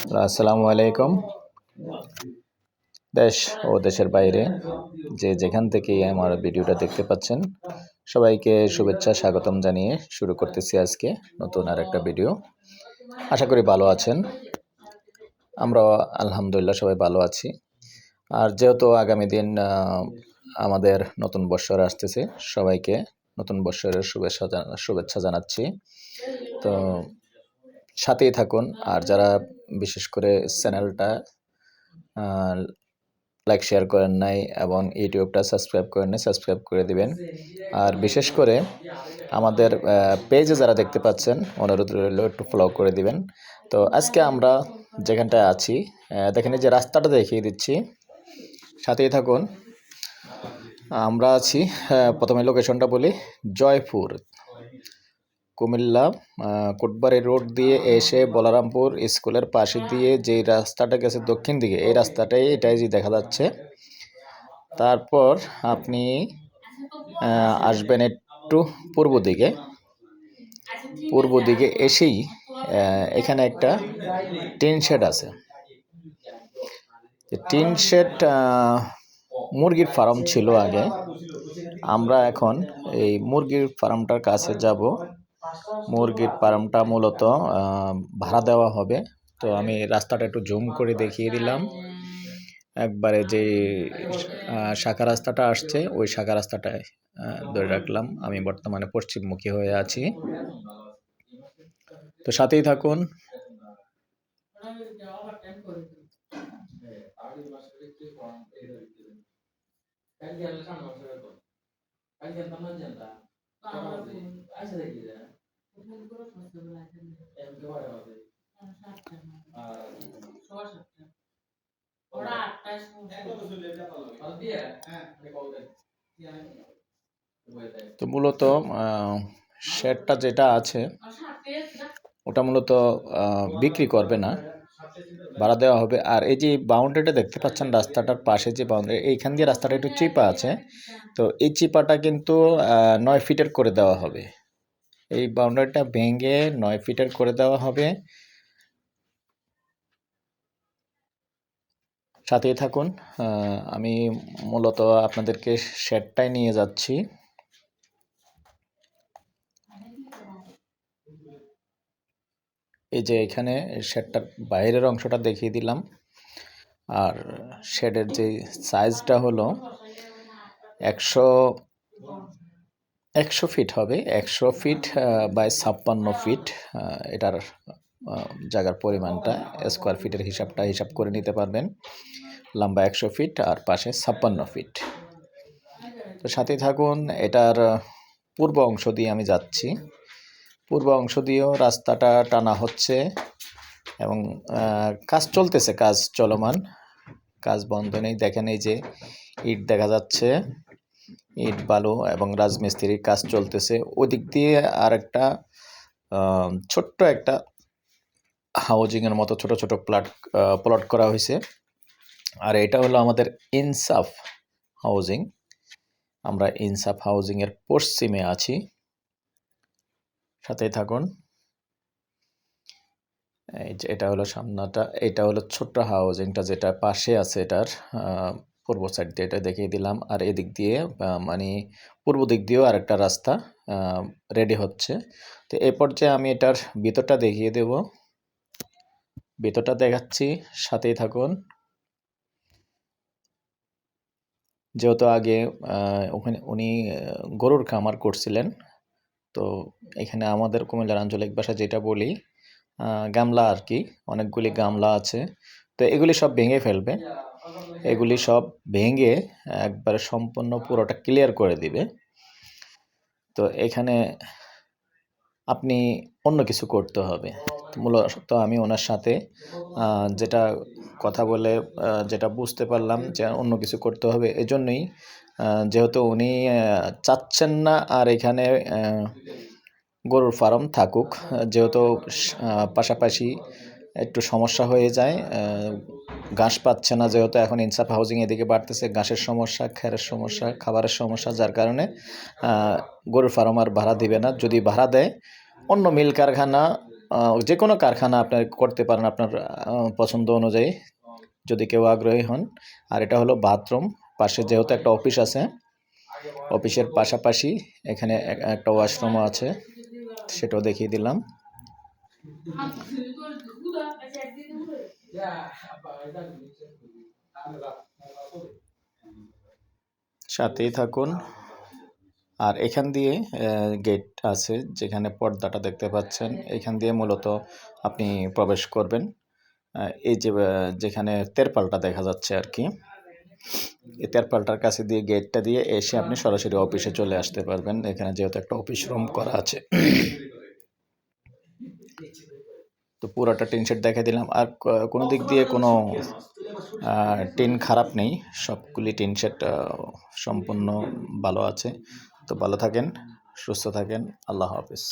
আসসালামু আলাইকুম। দেশ ও দেশের বাইরে যে যেখান থেকে আমার ভিডিওটা দেখতে পাচ্ছেন, সবাইকে শুভেচ্ছা, স্বাগতম জানিয়ে শুরু করতেছি আজকে নতুন আর একটা ভিডিও। আশা করি ভালো আছেন। আমরা আলহামদুলিল্লাহ সবাই ভালো আছি। আর যেহেতু আগামী দিন আমাদের নতুন বৎসর আসতেছে, সবাইকে নতুন বৎসরের শুভেচ্ছা শুভেচ্ছা জানাচ্ছি। তো সাথেই থাকুন। আর যারা বিশেষ করে চ্যানেলটা লাইক শেয়ার করেন নাই এবং ইউটিউবটা সাবস্ক্রাইব করেন নাই সাবস্ক্রাইব করে দিবেন। আর বিশেষ করে আমাদের পেজে যারা দেখতে পাচ্ছেন অনুরোধ রইল একটু ফলো করে দিবেন। তো আজকে আমরা যেখানটায় আছি দেখেন যে রাস্তাটা দেখিয়ে দিচ্ছি। সাথেই থাকুন। আমরা আছি প্রথমে লোকেশনটা বলি জয়পুর। কুমিল্লা কোটবাড়ি রোড দিয়ে এসে বলারামপুর স্কুলের পাশে দিয়ে যে রাস্তাটা গেছে দক্ষিণ দিকে, এই রাস্তাটাই এটাই যে দেখা যাচ্ছে। তারপর আপনি আসবেন একটু পূর্ব দিকে। পূর্ব দিকে এসেই এখানে একটা টিন শেড আছে। টিন শেড মুরগির ফার্ম ছিল আগে। আমরা এখন এই মুরগির ফার্মটার কাছে যাব। মুরগির ফার্মটা মূলত ভাড়া দেওয়া হবে। তো আমি রাস্তাটা একটু জুম করে দেখিয়ে দিলাম। একবারে যে শাখা রাস্তাটা আসছে, ওই শাখা রাস্তাটায় ধরে রাখলাম। আমি বর্তমানে পশ্চিমমুখী হয়ে আছি। তো সাথেই থাকুন। ওরা আটটায় তো মূলত শেডটা যেটা আছে ওটা মূলত বিক্রি করবে না। ভাড়া দেওয়া হবে। আর এই যে বাউন্ডারিটা দেখতে পাচ্ছেন রাস্তাটার পাশে যে বাউন্ডারি এইখান দিয়ে রাস্তাটা একটু চিপা আছে। তো এই চিপাটা কিন্তু নয় ফিটের করে দেওয়া হবে। এই বাউন্ডারিটা ভেঙে নয় ফিটের করে দেওয়া হবে। সাথেই থাকুন আমি মূলত আপনাদেরকে শেডটাই নিয়ে যাচ্ছি। এই যে এখানে শেডটার বাইরের অংশটা দেখিয়ে দিলাম। আর শেডের যে সাইজটা হলো একশো একশো ফিট হবে, একশো ফিট বাই ছাপ্পান্ন ফিট এটার জায়গার পরিমাণটা স্কোয়ার ফিটের হিসাবটা হিসাব করে নিতে পারবেন। লম্বা একশো ফিট আর পাশে ছাপ্পান্ন ফিট তো সাথে থাকুন, এটার পূর্ব অংশ দিয়ে আমি যাচ্ছি। পূর্ব অংশ দিয়েও রাস্তাটা টানা হচ্ছে এবং কাজ চলতেছে, কাজ চলমান। কাজ বন্ধ নেই, দেখেন এই যে ইট দেখা যাচ্ছে। ইট, বালু এবং রাজমিস্ত্রির কাজ চলতেছে। ওদিক দিয়ে আর একটা ছোট্ট একটা হাউজিং এর মতো ছোট ছোট প্লট প্লট করা হয়েছে। আর এটা হলো আমাদের ইনসাফ হাউজিং আমরা ইনসাফ হাউজিং এর পশ্চিমে আছি। সাথেই থাকুন। এই এটা হলো সামনাটা, এটা হলো ছোট্ট হাউজিংটা যেটা পাশে আছে এটার পূর্ব সাইড দিয়ে এটা দেখিয়ে দিলাম। আর এদিক দিয়ে মানে পূর্ব দিক দিয়েও আরেকটা রাস্তা রেডি হচ্ছে। তো এই পর্যায়ে আমি এটার ভিতরটা দেখিয়ে দেব। ভিতরটা দেখাচ্ছি, সাথেই থাকুন। যেহেতু আগে ওখানে উনি গরুর খামার করছিলেন, তো এখানে আমাদের কুমিল্লার আঞ্চলিক ভাষা যেটা বলি গামলা আর কি, অনেকগুলি গামলা আছে। তো এগুলি সব ভেঙে ফেলবে। এগুলি সব ভেঙে একবারে সম্পূর্ণ পুরোটা ক্লিয়ার করে দিবে। তো এখানে আপনি অন্য কিছু করতে হবে। মূলত আমি ওনার সাথে যেটা কথা বলে যেটা বুঝতে পারলাম যে অন্য কিছু করতে হবে এজন্যই যেহেতু উনি চাচ্ছেন না আর এখানে গরুর ফার্ম থাকুক যেহেতু পাশাপাশি একটু সমস্যা হয়ে যায় ঘাস পাচ্ছে না যেহেতু এখন ইনসাফ হাউজিং এদিকে বাড়তেছে, ঘাসের সমস্যা খ্যারের সমস্যা, খাবারের সমস্যা, যার কারণে গরুর ফার্ম আর ভাড়া দিবে না। যদি ভাড়া দেয়, অন্য মিল কারখানা যে কোনো কারখানা আপনার করতে পারেন আপনার পছন্দ অনুযায়ী, যদি কেউ আগ্রহী হন। আর এটা হলো বাথরুম পাশে যেহেতু একটা অফিস আছে অফিসের পাশাপাশি এখানে একটা ওয়াশরুমও আছে, সেটাও দেখিয়ে দিলাম। সাথেই থাকুন। আর এখান দিয়ে গেট আছে যেখানে পর্দাটা দেখতে পাচ্ছেন। এখান দিয়ে মূলত আপনি প্রবেশ করবেন। এই যে যেখানে তেরপালটা দেখা যাচ্ছে আর কি, এই তেরপালটার কাছে দিয়ে গেটটা দিয়ে এসে আপনি সরাসরি অফিসে চলে আসতে পারবেন। এখানে যেহেতু একটা অফিস রুম করা আছে। তো পুরোটা টিন সেট দেখে দিলাম। আর কোনো দিক দিয়ে কোনো টিন খারাপ নেই। সবগুলি টিন সেট সম্পূর্ণ ভালো আছে। তো ভালো থাকেন, সুস্থ থাকেন। আল্লাহ হাফিজ।